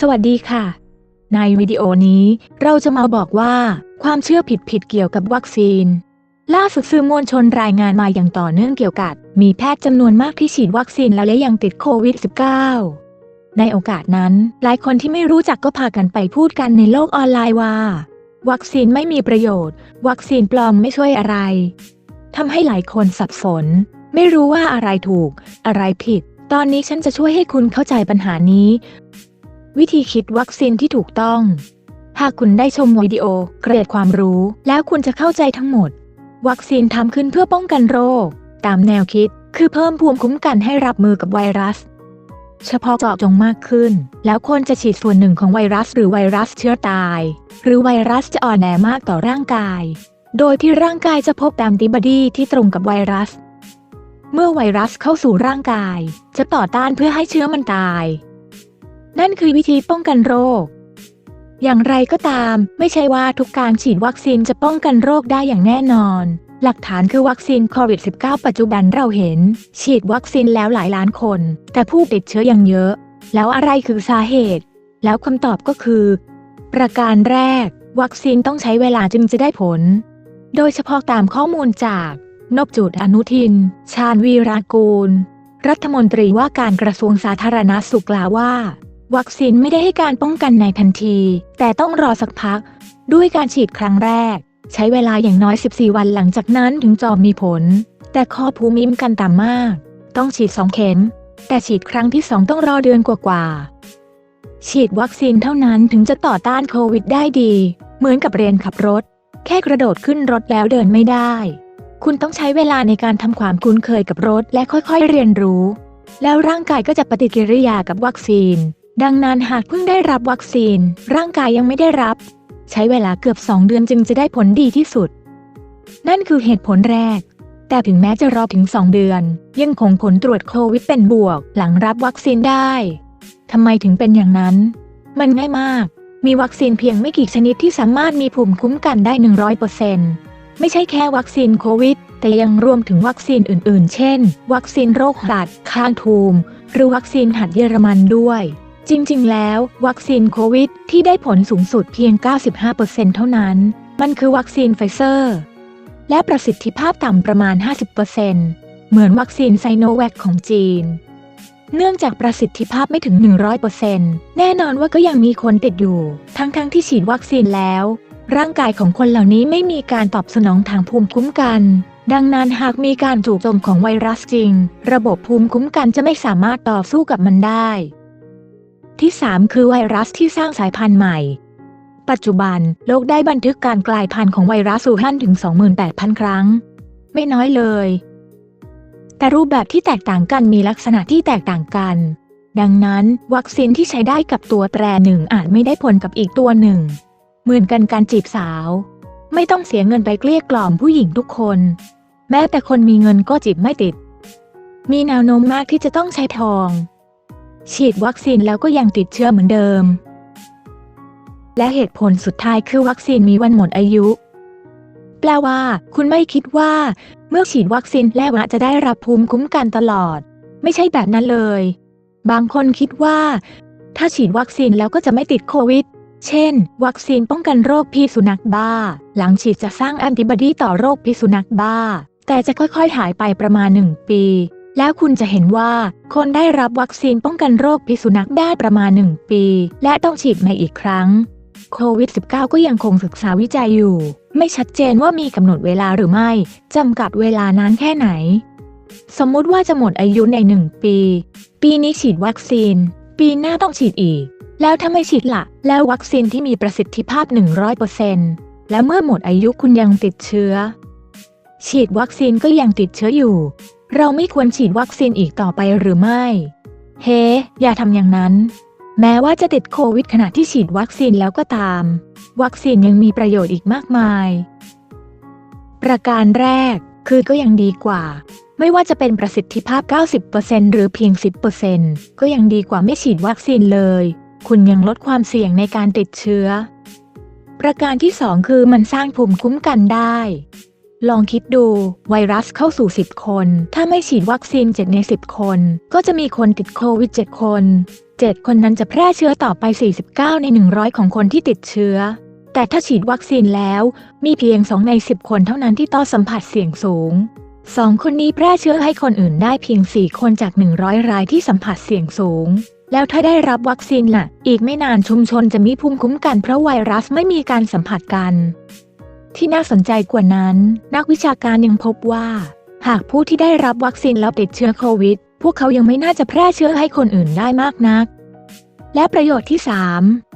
สวัสดีค่ะ ในวิดีโอนี้เราจะมาบอกว่าความเชื่อผิดๆเกี่ยวกับวัคซีน ล่าสุดสื่อมวลชนรายงานมาอย่างต่อเนื่องเกี่ยวกับ มีแพทย์จำนวนมากที่ฉีดวัคซีนแล้วและยังติดโควิด -19 ในโอกาสนั้น หลายคนที่ไม่รู้จักก็พากันไปพูดกันในโลกออนไลน์ว่า วัคซีนไม่มีประโยชน์ วัคซีนปลอมไม่ช่วยอะไรทำให้หลายคนสับสน ไม่รู้ว่าอะไรถูก อะไรผิด ตอนนี้ฉันจะช่วยให้คุณเข้าใจปัญหานี้ วิธีคิดวัคซีนที่ถูกต้อง หากคุณได้ชมวิดีโอเกรดความรู้ แล้วคุณจะเข้าใจทั้งหมด วัคซีนทำขึ้นเพื่อป้องกันโรค ตามแนวคิด คือเพิ่มภูมิคุ้มกันให้รับมือกับไวรัส เฉพาะเจาะจงมากขึ้น แล้วคนจะฉีดส่วนหนึ่งของไวรัส หรือไวรัสเชื้อตาย หรือไวรัสจะอ่อนแอมากต่อร่างกาย โดยที่ร่างกายจะพบแอนติบอดีที่ตรงกับไวรัส เมื่อไวรัสเข้าสู่ร่างกาย จะต่อต้านเพื่อให้เชื้อมันตาย นั่นคือวิธีป้องกันโรค อย่างไรก็ตาม ไม่ใช่ว่าทุกการฉีดวัคซีนจะป้องกันโรคได้อย่างแน่นอน หลักฐานคือวัคซีนโควิด -19 ปัจจุบันเราเห็น ฉีดวัคซีนแล้วหลายล้านคน แต่ผู้ติดเชื้อยังเยอะ แล้วอะไรคือสาเหตุ แล้วคำตอบก็คือ ประการแรก วัคซีนต้องใช้เวลาจึงจะได้ผล โดยเฉพาะตามข้อมูลจากนบจูดอนุทิน ชาญวีรากูล รัฐมนตรีว่าการกระทรวงสาธารณาสุขกล่าวว่า วัคซีนไม่ได้ให้การป้องกันในทันที แต่ต้องรอสักพัก ด้วยการฉีดครั้งแรก ใช้เวลาอย่างน้อย 14 วันหลังจากนั้นถึงจะมีผล แต่ข้อภูมิมกันต่ำมาก ต้องฉีด 2 เข็ม แต่ฉีดครั้งที่ 2 ต้องรอเดือนกว่าๆ ฉีดวัคซีนเท่านั้นถึงจะต่อต้านโควิดได้ดี เหมือนกับเรียนขับรถ แค่กระโดดขึ้นรถแล้วเดินไม่ได้ คุณต้องใช้เวลาในการทำความคุ้นเคยกับรถและค่อยๆเรียนรู้ แล้วร่างกายก็จะปฏิกิริยากับวัคซีน ดังนั้นหากเพิ่งได้รับวัคซีน ร่างกายยังไม่ได้รับ ใช้เวลาเกือบ 2 เดือนจึงจะได้ผลดีที่สุด นั่นคือเหตุผลแรก แต่ถึงแม้จะรอถึง 2 เดือน ยังคงผลตรวจโควิดเป็นบวก หลังรับวัคซีนได้ทำไมถึงเป็นอย่างนั้น มันง่ายมาก มีวัคซีนเพียงไม่กี่ชนิดที่สามารถมีภูมิคุ้มกันได้ 100%ไม่ใช่แค่วัคซีนโควิด แต่ยังรวมถึงวัคซีนอื่น ๆ เช่น วัคซีนโรคหัด ข้างทูม หรือวัคซีนหัดเยอรมันด้วย จริงๆ แล้ว วัคซีนโควิด ที่ได้ผลสูงสุดเพียง 95%เท่านั้น มันคือวัคซีนไฟเซอร์ และประสิทธิภาพต่ำประมาณ 50%เหมือนวัคซีนไซโนแวคของจีน เนื่องจากประสิทธิภาพไม่ถึง 100%แน่นอนว่าก็ยังมีคนติดอยู่ ทั้งๆทที่ฉีดวัคซีนแล้ว ร่างกายของคนเหล่านี้ไม่มีการตอบสนองทางภูมิคุ้มกันดังนั้นหากมีการถูกโจมของไวรัสจริง ระบบภูมิคุ้มกันจะไม่สามารถต่อสู้กับมันได้ ที่ 3 คือไวรัสที่สร้างสายพันธุ์ใหม่ ปัจจุบันโลกได้บันทึกการกลายพันธุ์ของไวรัสอู่ฮั่นถึง 28,000 ครั้ง ไม่น้อยเลย แต่รูปแบบที่แตกต่างกันมีลักษณะที่แตกต่างกัน ดังนั้น วัคซีนที่ใช้ได้กับตัวแตรหนึ่งอาจไม่ได้ผลกับอีกตัวหนึ่ง เหมือนกันการจีบสาว ไม่ต้องเสียเงินไปเกลี้ยกล่อมผู้หญิงทุกคน แม้แต่คนมีเงินก็จีบไม่ติด มีแนวโน้มมากที่จะต้องใช้ทอง ฉีดวัคซีนแล้วก็ยังติดเชื้อเหมือนเดิม และเหตุผลสุดท้ายคือวัคซีนมีวันหมดอายุ แปลว่า คุณไม่คิดว่า เมื่อฉีดวัคซีนแล้วจะได้รับภูมิคุ้มกันตลอด ไม่ใช่แบบนั้นเลย บางคนคิดว่า ถ้าฉีดวัคซีนแล้วก็จะไม่ติดโควิด เช่น วัคซีนป้องกันโรคพิษสุนัขบ้า หลังฉีดจะสร้างแอนติบอดีต่อโรคพิษสุนัขบ้า แต่จะค่อยๆหายไปประมาณ1ปี แล้วคุณจะเห็นว่าคนได้รับวัคซีนป้องกันโรคพิษสุนัขได้ประมาณ 1 ปี และต้องฉีดใหม่อีกครั้งโควิด -19 ก็ยังคงศึกษาวิจัยอยู่ ไม่ชัดเจนว่ามีกำหนดเวลาหรือไม่จำกัดเวลานานแค่ไหน สมมุติว่าจะหมดอายุใน 1 ปี ปีนี้ฉีดวัคซีน ปีหน้าต้องฉีดอีก แล้วถ้าไม่ฉีดละแล้ววัคซีนที่มีประสิทธิภาพ 100%แล้วเมื่อหมดอายุคุณยังติดเชื้อ ฉีดวัคซีนก็ยังติดเชื้ออยู่ เราไม่ควรฉีดวัคซีนอีกต่อไปหรือไม่ เฮ้อย่าทำอย่างนั้น แม้ว่าจะติดโควิดขณะที่ฉีดวัคซีนแล้วก็ตาม วัคซีนยังมีประโยชน์อีกมากมาย ประการแรกคือก็ยังดีกว่า ไม่ว่าจะเป็นประสิทธิภาพ 90%หรือเพียง 10%ก็ยังดีกว่าไม่ฉีดวัคซีนเลย คุณยังลดความเสี่ยงในการติดเชื้อ ประการที่ 2 คือมันสร้างภูมิคุ้มกันได้ ลองคิดดูไวรัสเข้าสู่ 10 คน ถ้าไม่ฉีดวัคซีน 7 ใน 10 คน ก็จะมีคนติดโควิด 7 คน 7 คนนั้นจะแพร่เชื้อต่อไป 49 ใน 100 ของคนที่ติดเชื้อ แต่ถ้าฉีดวัคซีนแล้วมีเพียง 2 ใน 10 คนเท่านั้นที่ต้องสัมผัสเสี่ยงสูงสองคนนี้แพร่เชื้อให้คนอื่นได้เพียง 4 คนจาก 100 รายที่สัมผัสเสี่ยงสูง แล้วถ้าได้รับวัคซีนล่ะ อีกไม่นานชุมชนจะมีภูมิคุ้มกันเพราะไวรัสไม่มีการสัมผัสกัน ที่น่าสนใจกว่านั้น นักวิชาการยังพบว่า หากผู้ที่ได้รับวัคซีนแล้วติดเชื้อโควิด พวกเขายังไม่น่าจะแพร่เชื้อให้คนอื่นได้มากนัก และประโยชน์ที่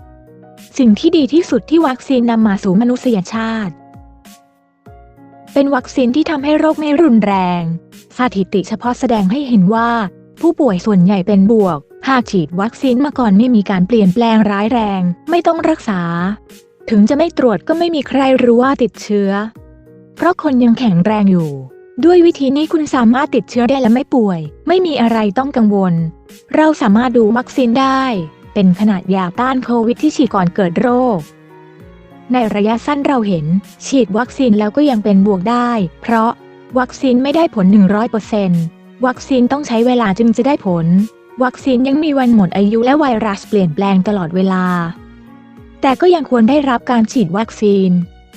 3 สิ่งที่ดีที่สุดที่วัคซีนนำมาสู่มนุษยชาติ เป็นวัคซีนที่ทำให้โรคไม่รุนแรง สถิติเฉพาะแสดงให้เห็นว่า ผู้ป่วยส่วนใหญ่เป็นบวก หากฉีดวัคซีนมาก่อนไม่มีการเปลี่ยนแปลงร้ายแรง ไม่ต้องรักษา ถึงจะไม่ตรวจก็ไม่มีใครรู้ว่าติดเชื้อ เพราะคนยังแข็งแรงอยู่ ด้วยวิธีนี้คุณสามารถติดเชื้อได้และไม่ป่วย ไม่มีอะไรต้องกังวล เราสามารถดูวัคซีนได้ เป็นขนาดยาต้านโควิดที่ฉีดก่อนเกิดโรค ในระยะสั้นเราเห็น ฉีดวัคซีนแล้วก็ยังเป็นบวกได้ เพราะวัคซีนไม่ได้ผล 100%วัคซีนต้องใช้เวลาจึงจะได้ผล วัคซีนยังมีวันหมดอายุและไวรัสเปลี่ยนแปลงตลอดเวลา แต่ก็ยังควรได้รับการฉีดวัคซีน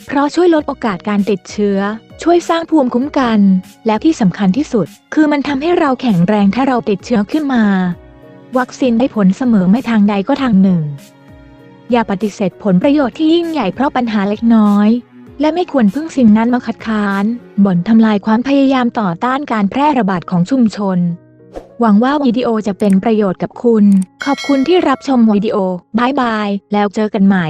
เพราะช่วยลดโอกาสการติดเชื้อ ช่วยสร้างภูมิคุ้มกัน และที่สำคัญที่สุด คือมันทำให้เราแข็งแรงถ้าเราติดเชื้อขึ้นมา วัคซีนได้ผลเสมอไม่ทางใดก็ทางหนึ่ง อย่าปฏิเสธผลประโยชน์ที่ยิ่งใหญ่เพราะปัญหาเล็กน้อย และไม่ควรพึ่งสิ่งนั้นมาคัดค้าน บ่นทำลายความพยายามต่อต้านการแพร่ระบาดของชุมชน หวังว่าวิดีโอจะเป็นประโยชน์กับคุณ ขอบคุณที่รับชมวิดีโอบายบาย แล้วเจอกันใหม่